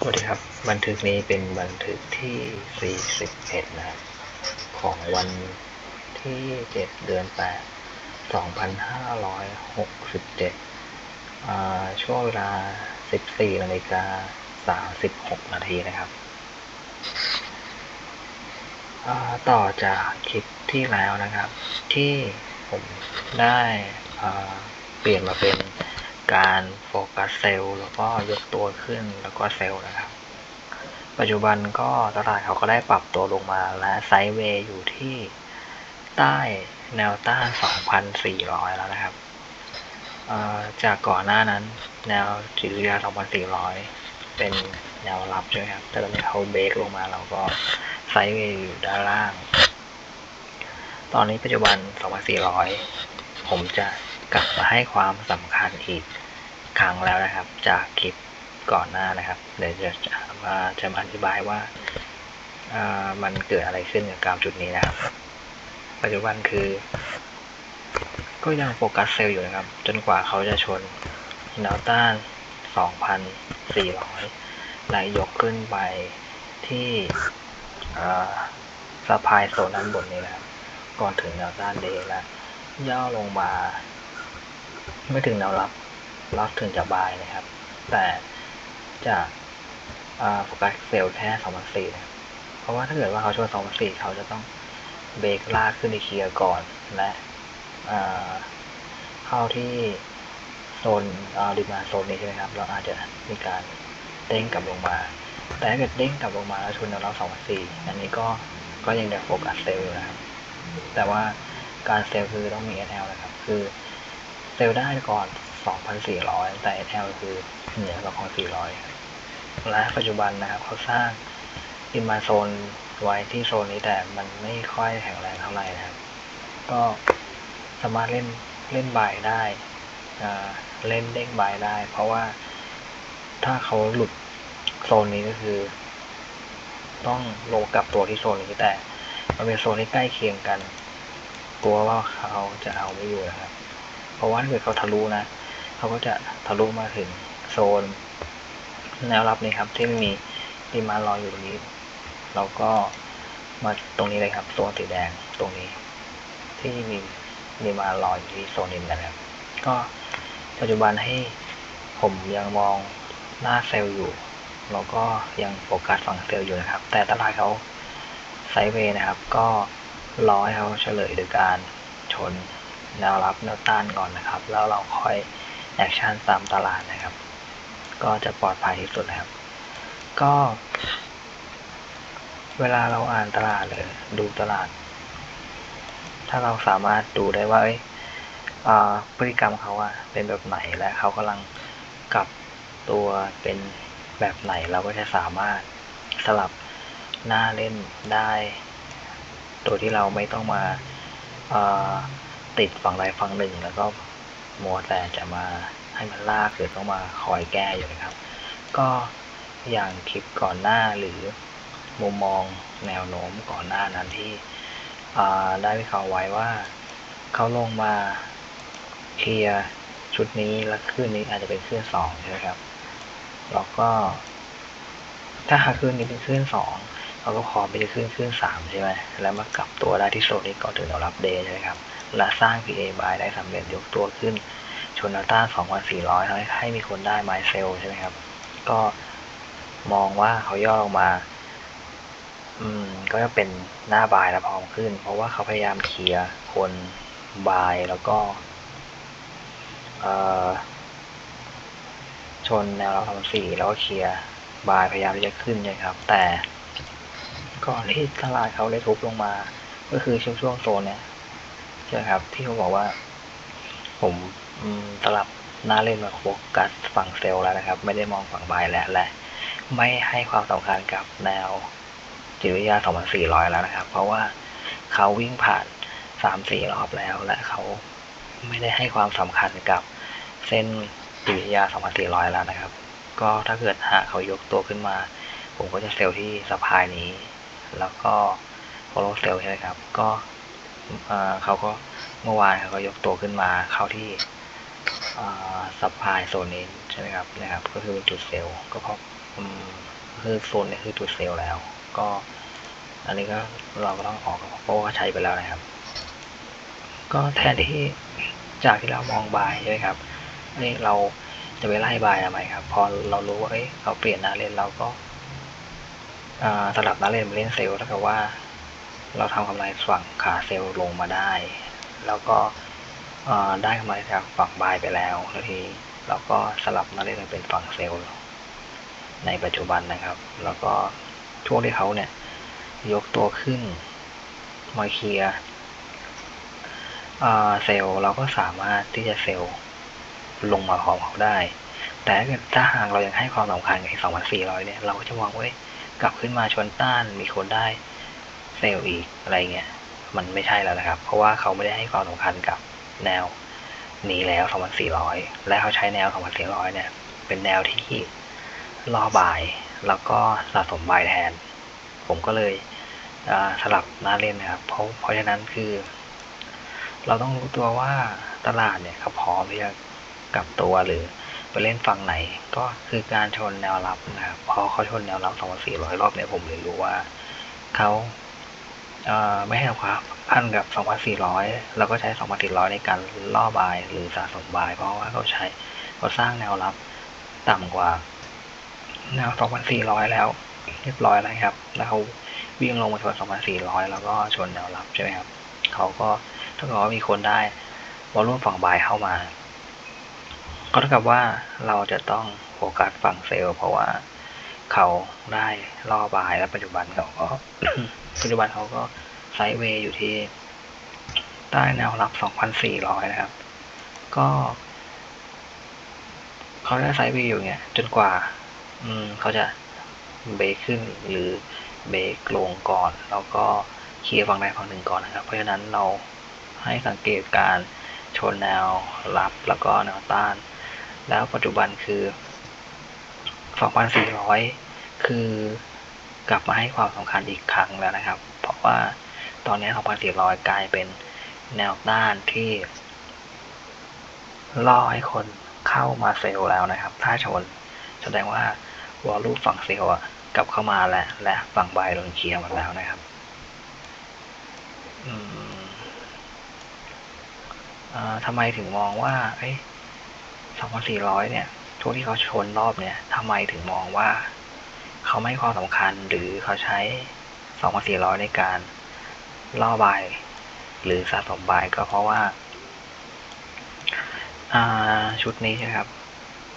สวัสดีครับ บันทึกนี้เป็นบันทึกที่ 41 นะครับ ของวันที่ 7 เดือน 8 2567 ช่วงเวลา 14นาฬิกา36 นาทีนะครับ ต่อจากคลิปที่แล้วนะครับ ที่ผมได้เปลี่ยนมาเป็น การโฟกัสเซลล์แล้วก็ยกตัวขึ้นแล้วก็เซลล์นะครับ ปัจจุบันก็ตลาดเขาก็ได้ปรับตัวลงมาและไซด์เวย์อยู่ที่ใต้แนวต้าน 2,400 แล้วนะครับ จากก่อนหน้านั้นแนวจิตวิทยา2,400 เป็นแนวรับใช่ไหมครับ แต่ตอนนี้เขาเบรกลงมาเราก็ไซด์เวย์อยู่ด้านล่าง ตอนนี้ปัจจุบัน 2,400 ผมจะ กลับมาให้ความสำคัญอีกครั้งแล้วนะครับ จากคลิปก่อนหน้านะครับ เดี๋ยวจะมาจะมาอธิบายว่ามันเกิดอะไรขึ้นกับกราฟจุดนี้นะครับ ปัจจุบันคือ ก็ยังโฟกัสเซลล์อยู่นะครับ จนกว่าเขาจะชนแนวต้าน 2,400แลยกขึ้นไปที่สะพายโซนด้านบนนี้นะครับ ก่อนถึงแนวต้านเดย์และย่อลงมา ไม่ถึงแนวรับรับถึงจะบายนะครับ แต่จะโฟกัสเซลล์แค่2,400นะครับ เพราะว่าถ้าเกิดว่าเขาชน2,400เขาจะต้องเบรกลากขึ้นไปเคลียร์ก่อนและเข้าที่โซนริมาโซนนี้ใช่ไหมครับ เราอาจจะมีการเด้งกลับลงมา แต่ถ้าเกิดเด้งกลับลงมาแล้วชนแนวรับ2,400อันนี้ก็ก็ยังจะโฟกัสเซลล์นะครับ แต่ว่าการเซลล์คือต้องมี NL นะครับ คือ เซลได้ก่อน 2,400 แต่ NL คือเหนือ2,400 และปัจจุบันนะครับเขาสร้างอินมาโซนไว้ที่โซนนี้แต่มันไม่ค่อยแข็งแรงเท่าไหร่นะครับ ก็สามารถเล่นเล่นบายได้เล่นเด้งบายได้ เพราะว่าถ้าเขาหลุดโซนนี้ก็คือ ต้องลงกลับตัวที่โซนนี้แต่มันเป็นโซนที่ใกล้เคียงกันกลัวว่าเขาจะเอาไม่อยู่นะครับ เพราะว่าถ้าเกิดเขาทะลุนะ เขาก็จะทะลุมาถึงโซนแนวรับนี้ครับ ที่มีดีมารออยู่ตรงนี้ เราก็มาตรงนี้เลยครับ โซนสีแดงตรงนี้ ที่มีดีมารออยู่ที่โซนนี้นะครับ ก็ปัจจุบันให้ผมยังมองหน้าเซลล์อยู่แล้วก็ยังโฟกัสฝั่งเซลล์อยู่นะครับ แต่ตลาดเขาไซด์เวย์นะครับ ก็รอให้เขาเฉลยโดยการชน แนวรับแนวต้านก่อนนะครับ แล้วเราค่อยแอคชั่นตามตลาดนะครับ ก็จะปลอดภัยที่สุดนะครับ ก็ เวลาเราอ่านตลาดหรือดูตลาด ถ้าเราสามารถดูได้ว่าพฤติกรรมเขาอะเป็นแบบไหนและเขากำลังกลับตัวเป็นแบบไหนเราก็จะสามารถสลับหน้าเล่นได้ โดยที่เราไม่ต้องมา ติดฝั่งใดฝั่งหนึ่ง แล้วก็มัวแต่จะมาให้มันลากหรือต้องมาคอยแก้อยู่นะครับ ก็อย่างคลิปก่อนหน้าหรือมุมมองแนวโน้มก่อนหน้านั้นที่ได้วิเคราะห์ไว้ว่าเขาลงมาเคลียร์ชุดนี้แล้วขึ้นนี้อาจจะเป็นขึ้นสองใช่ไหมครับแล้วก็ถ้าหากขึ้นนี้เป็นขึ้นสองเราก็พร้อมไปจะขึ้นขึ้นสามใช่ไหมแล้วมากลับตัวได้ที่โซนนี้ก่อนถึงแนวรับเดย์ใช่ไหมครับ และสร้าง PA by ได้สำเร็จยกตัวขึ้นชนแนวต้า2,400ทำให้ให้มีคนได้ไมเซลใช่ไหมครับ ก็มองว่าเขาย่อลงมา อืม ก็จะเป็นหน้าบายแล้วพร้อมขึ้น เพราะว่าเขาพยายามเคลียร์คนบายแล้วก็ชนแนวรับสสี่แล้วก็เคลียร์บายพยายามที่จะขึ้นนะครับ แต่ก่อนที่ตลาดเขาได้ทุบลงมา ก็คือช่วงช่วงโซนเนี่ย ใช่ครับ ที่เขาบอกว่า ผมตลับหน้าเล่นมาโฟกัสฝั่งเซลล์แล้วนะครับ ไม่ได้มองฝั่งบายแล้วและ ไม่ให้ความสำคัญกับแนวจิตวิทยา 2,400 แล้วนะครับ เพราะว่าเขาวิ่งผ่าน 3-4 รอบแล้ว และเขาไม่ได้ให้ความสำคัญกับเส้นจิตวิทยา 2,400 แล้วนะครับ ก็ถ้าเกิดหากเขายกตัวขึ้นมา ผมก็จะเซลล์ที่สะพายนี้ แล้วก็โฟลเซลล์ใช่ไหมครับ ก็ เขาก็เมื่อวานเขาก็ยกตัวขึ้นมาเข้าที่ซัพพลายโซนนี้ใช่ไหมครับนะครับ ก็คือเป็นจุดเซลล์ก็เพราะคือโซนนี่ยคือจุดเซลล์แล้ว ก็อันนี้ก็เราก็ต้องออกเพราะว่าใช้ไปแล้วนะครับ ก็แทนที่จากที่เรามองบายใช่ไหมครับนี่เราจะไปไล่บายทำไมครับ พอเรารู้ว่าเอ้ยเราเปลี่ยนหน้าเล่นเราก็สลับหน้าเล่นมาเล่นเซลล์แล้วก็ว่า เราทำกำไรฝั่งขาเซลล์ลงมาได้ แล้วก็ได้กำไรจากฝั่งบายไปแล้วแล้วทีเราก็สลับมาเล่นเป็นฝั่งเซลล์ในปัจจุบันนะครับ แล้วก็ช่วงที่เขาเนี่ยยกตัวขึ้นมาเคลียร์เซลล์เราก็สามารถที่จะเซลล์ลงมาพร้อมเขาได้ แต่ถ้าหากเรายังให้ความสำคัญกับ2,400เนี่ย เราก็จะมองว่า กลับขึ้นมาชนต้านมีคนได้ เซลล์อีกอะไรเงี้ยมันไม่ใช่แล้วนะครับ เพราะว่าเขาไม่ได้ให้ความสำคัญกับแนวนี้แล้ว 2,400 และเขาใช้แนว 2,400 เนี่ย เป็นแนวที่ล่อบายแล้วก็สะสมบายแทน ผมก็เลยสลับหน้าเล่นนะครับ เพราะเพราะฉะนั้นคือ เราต้องรู้ตัวว่าตลาดเนี่ยเขาพร้อมที่จะกลับตัวหรือไปเล่นฝั่งไหน ก็คือการชนแนวรับนะครับพอเขาชนแนวรับ 2,400 รอบเนี่ยผมเลยรู้ว่าเขา ไม่ให้ความพันกับ 2,400แล้วก็ใช้ 2,400 ในการล่อบายหรือสะสมบาย เพราะว่าเขาใช้เขาสร้างแนวรับต่ำกว่าแนว 2,400 แล้วเรียบร้อยแล้วครับ แล้วเขาวิ่งลงมาชน 2,400 แล้วก็ชนแนวรับใช่ไหมครับเขาก็ถ้าเกิดว่ามีคนได้วอลุ่มฝั่งบายเข้ามา ก็เท่ากับว่าเราจะต้องโฟกัสฝั่งเซลล์เพราะว่า เขาได้ล่อบายและปัจจุบันเขาก็ปัจจุบันเขาก็ไซด์เวย์อยู่ที่ ใต้แนวรับ 2,400 นะครับ ก็เขาได้ไซด์เวย์อยู่เนี่ยจนกว่า อืมเขาจะเบรกขึ้นหรือเบรกลงก่อน แล้วก็เคลียร์ฝั่งใดฝั่งหนึ่งก่อนนะครับ เพราะฉะนั้นเราให้สังเกตการชนแนวรับแล้วก็แนวต้าน แล้วปัจจุบันคือ 2,400 คือกลับมาให้ความสำคัญอีกครั้งแล้วนะครับ เพราะว่าตอนนี้ 2,400 กลายเป็นแนวต้านที่ล่อให้คนเข้ามาเซลแล้วนะครับ ถ้าชนแสดงว่าวอลลุ่มฝั่งเซลกลับเข้ามาแล้วและฝั่งบายลงเคลียร์หมดแล้วนะครับทำไมถึงมองว่า 2,400 เนี่ย ช่วงที่เขาชนรอบเนี่ยทำไมถึงมองว่า เขาไม่ความสำคัญหรือเขาใช้ 2,400 ในการล่อบายหรือสะสมบายก็เพราะว่าชุดนี้ใช่ไหมครับ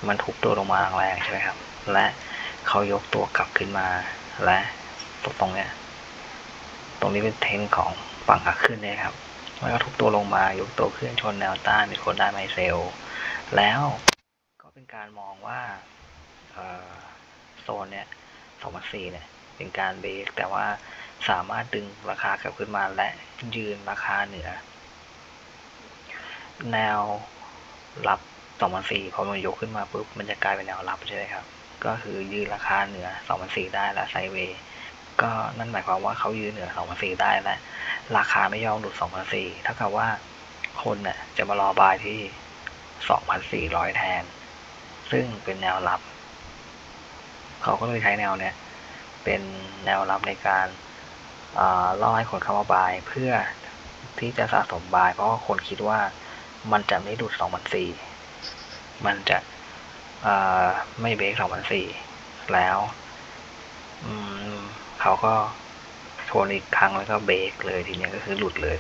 มันทุบตัวลงมาแรงใช่ไหมครับ และเขายกตัวกลับขึ้นมา และตรงตรงเนี้ย ตรงนี้เป็นเทนของฝั่งขาขึ้นเนี่ยครับแล้วก็ทุบตัวลงมายกตัวขึ้นชนแนวต้านมีคนได้ไมเซล แล้ว ก็เป็นการมองว่าโซนเนี้ยสองพันสี่เนี่ย เป็นการเบรกแต่ว่าสามารถดึงราคากลับขึ้นมาและยืนราคาเหนือ แนวรับ2004พอมันยกขึ้นมาปุ๊บมันจะกลายเป็นแนวรับใช่ไหมครับ ก็คือยืนราคาเหนือ2004ได้และไซเวย์ก็นั่นหมายความว่าเขายืนเหนือ2004ได้และราคาไม่ยอมหลุด2004เท่ากับว่าคนเนี่ยจะมารอบายที่2,400แทน ซึ่งเป็นแนวรับ เขาก็เลยใช้แนวเนี้ยเป็นแนวรับในการล่อให้คนเข้ามาบายเพื่อที่จะสะสมบาย เพราะว่าคนคิดว่ามันจะไม่ดูด2004มันจะไม่เบรก2004แล้วเขาก็ชนอีกครั้งแล้วก็เบรกเลยทีนี้ก็คือหลุดเลย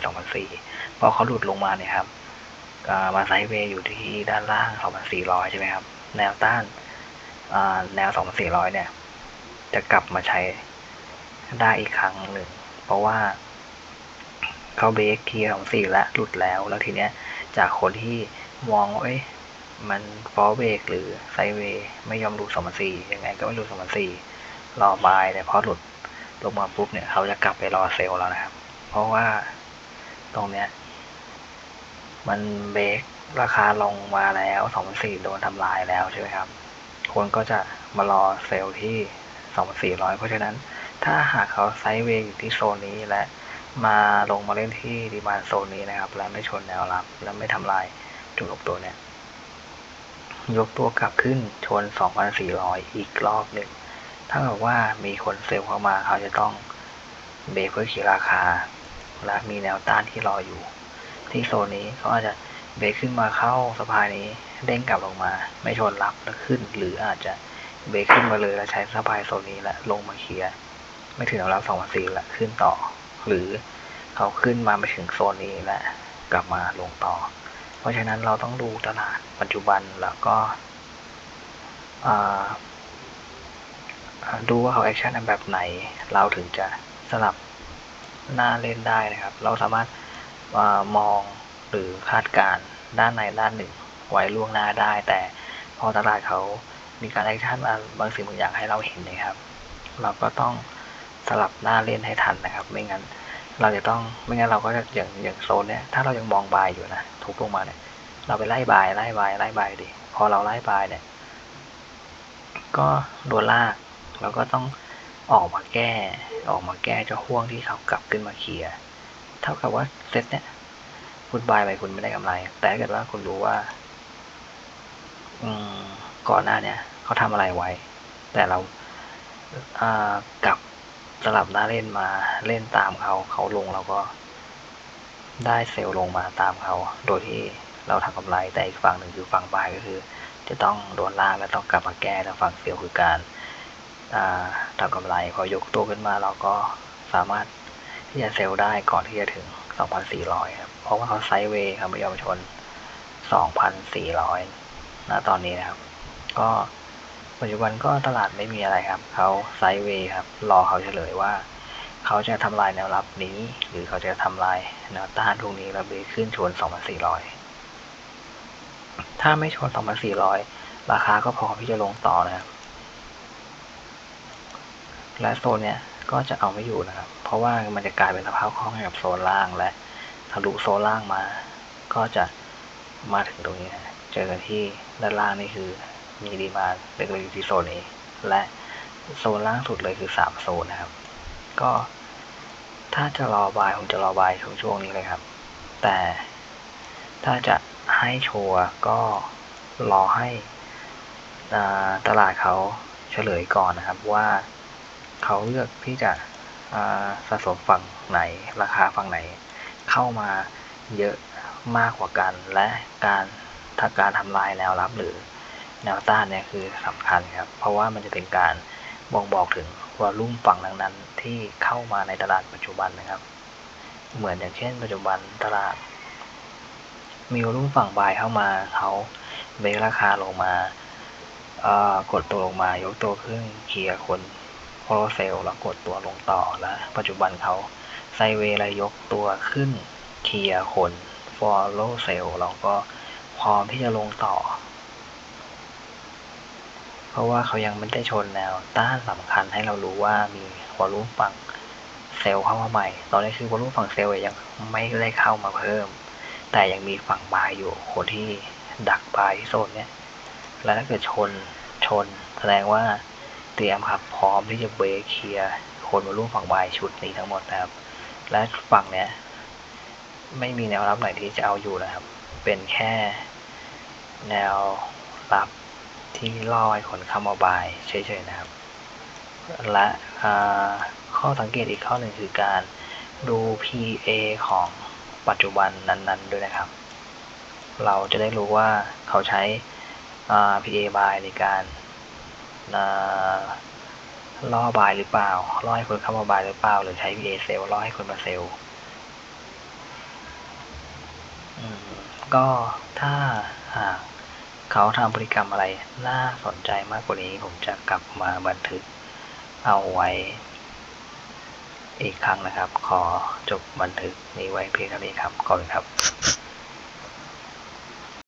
2004พอเขาหลุดลงมาเนี่ยครับมาไซด์เวย์อยู่ที่ด้านล่าง 2,400 ใช่ไหมครับ แนวต้านแนว 2,400 เนี่ย จะกลับมาใช้ได้อีกครั้งหนึ่ง เพราะว่าเขาเบรกทีของสี่และหลุดแล้ว แล้วทีเนี้ยจากคนที่มองว่าเอ้ยมันฟอลเบรกหรือไซเวไม่ยอมหลุดสองพันสี่ยังไงก็ไม่หลุดสองพันสี่รอบายแต่พอหลุดลงมาปุ๊บเนี่ยเขาจะกลับไปรอเซลล์แล้วนะครับ เพราะว่าตรงเนี้ย มันเบรก ราคาลงมาแล้วสองสี่โดนทำลายแล้วใช่ไหมครับ คนก็จะมารอเซลล์ที่สองพันสี่ร้อยเพราะฉะนั้นถ้าหากเขาไซด์เวย์อยู่ที่โซนนี้และมาลงมาเล่นที่ดีมานโซนนี้นะครับ แล้วไม่ชนแนวรับ แล้วไม่ทำลายจุดลบตัวเนี่ย ยกตัวกลับขึ้นชน 2,400 อีกรอบหนึ่งถ้าเกิดว่ามีคนเซลล์เข้ามาเขาจะต้องเบรกเพื่อเคลียร์ราคา และมีแนวต้านที่รออยู่ ที่โซนนี้เขาอาจจะ เบรกขึ้นมาเข้าสะพานนี้เด้งกลับลงมา ไม่ชนรับแล้วขึ้น หรืออาจจะเบรกขึ้นมาเลยแล้วใช้สะพายโซนนี้แหละลงมาเคลียร์ไม่ถึงแนวรับสองพันสี่ละขึ้นต่อ หรือเขาขึ้นมาไปถึงโซนนี้และกลับมาลงต่อ เพราะฉะนั้นเราต้องดูตลาดปัจจุบันแล้วก็ดูว่าเขาแอคชั่นแบบไหน เราถึงจะสลับหน้าเล่นได้นะครับ เราสามารถอมอง หรือคาดการด้านในด้านหนึ่งไว้ล่วงหน้าได้ แต่พอตลาดเขามีการแอคชั่นมาบางสิ่งบางอย่างให้เราเห็นนะครับ เราก็ต้องสลับหน้าเล่นให้ทันนะครับ ไม่งั้นเราจะต้องไม่งั้นเราก็จะอย่างอย่างโซนเนี้ยถ้าเรายังมองบายอยู่นะทุบลงมาเนี่ย เราไปไล่บายไล่บายไล่บายดิพอเราไล่บายเนี่ย ก็โดนลากเราก็ต้องออกมาแก้ ออกมาแก้เจ้าห่วงที่เขากลับขึ้นมาเคลียร์เท่ากับว่าเซตเนี่ย คุณบายไปคุณไม่ได้กำไร แต่ถ้าเกิดว่าคุณรู้ว่า อืมก่อนหน้าเนี่ยเขาทำอะไรไว้ แต่เรากลับสลับหน้าเล่นมาเล่นตามเขาเขาลงเราก็ได้เซลล์ลงมาตามเขา โดยที่เราทำกำไรแต่อีกฝั่งหนึ่งคือฝั่งบายก็คือ จะต้องโดนล่าและต้องกลับมาแก้แต่ฝั่งเซลล์คือการทำกำไรพอยกตัวขึ้นมาเราก็สามารถที่จะเซลล์ได้ก่อนที่จะถึง 2,400 ครับ ราะว่าเขาไซด์เวย์ครับไม่ยอมชน 2,400ณตอนนี้นะครับ ก็ปัจจุบันก็ตลาดไม่มีอะไรครับ เขาไซด์เวย์ครับ รอเขาเฉลยว่า เขาจะทำลายแนวรับนี้ หรือเขาจะทำลายแนวต้านตรงนี้แล้วเบขึ้นชน2,400 ถ้าไม่ชน2,400 ราคาก็พอที่จะลงต่อนะครับ และโซนเนี้ยก็จะเอาไม่อยู่นะครับ เพราะว่ามันจะกลายเป็นสภาพคล่องให้กับโซนล่างและ ทะลุโซล่างมา ก็จะมาถึงตรงนี้นะเจอกันที่ด้านล่างนี่คือมีดีมาเล็กๆที่โซนนี้ และโซนล่างสุดเลยคือสามโซนนะครับ ก็ถ้าจะรอบายผมจะรอบายช่วงช่วงนี้เลยครับ แต่ถ้าจะให้ชัวร์ก็รอให้ตลาดเขาเฉลยก่อนนะครับว่าเขาเลือกที่จะสะสมฝั่งไหนราคาฝั่งไหน เข้ามาเยอะมากกว่ากัน และการถ้าการทำลายแนวรับหรือแนวต้านเนี่ยคือสำคัญครับ เพราะว่ามันจะเป็นการบ่งบอกถึงวอลุ่มฝั่งนั้นๆ ที่เข้ามาในตลาดปัจจุบันนะครับ เหมือนอย่างเช่น ปัจจุบันตลาด มีวอลุ่มฝั่งบายเข้ามาเขาเบรกราคาลงมากดตัวลงมายกตัวขึ้นเคลียร์คนโคโรเซลแล้วกดตัวลงต่อแล้วปัจจุบันเขา ไซเวย์แลยกตัวขึ้นเคลียร์คนฟอลโลเซลแล้วก็พร้อมที่จะลงต่อ เพราะว่าเขายังไม่ได้ชนแนวต้านสำคัญให้เรารู้ว่ามีวอลุ่มฝั่งเซลล์เข้ามาใหม่ ตอนนี้คือวอลุ่มฝั่งเซลล์ยังไม่ได้เข้ามาเพิ่ม แต่ยังมีฝั่งบายอยู่คนที่ดักบายที่โซนเนี้ยแล้วถ้าเกิดชนชนแสดงว่าเตรียมครับพร้อมที่จะเบรคเคลียร์คนวอลุ่มฝั่งบายชุดนี้ทั้งหมดนะครับ และฝั่งเนี้ยไม่มีแนวรับไหนที่จะเอาอยู่นะครับ เป็นแค่แนวรับที่ล่อให้คนเข้ามาบายเฉยๆนะครับ และข้อสังเกตอีกข้อหนึ่งคือการดู PA ของปัจจุบันนั้นๆด้วยนะครับ เราจะได้รู้ว่าเขาใช้ PA by ในการ ล่อบายหรือเปล่า ล่อให้คนเข้ามาบายหรือเปล่า หรือใช้ PA เซลล่อให้คนมาเซลก็ถ้าหากเขาทำพฤติกรรมอะไรน่าสนใจมากกว่านี้ผมจะกลับมาบันทึกเอาไว้ อีกครั้งนะครับ ขอจบบันทึกนี้ไว้เพียงเท่านี้ครับก่อนครับ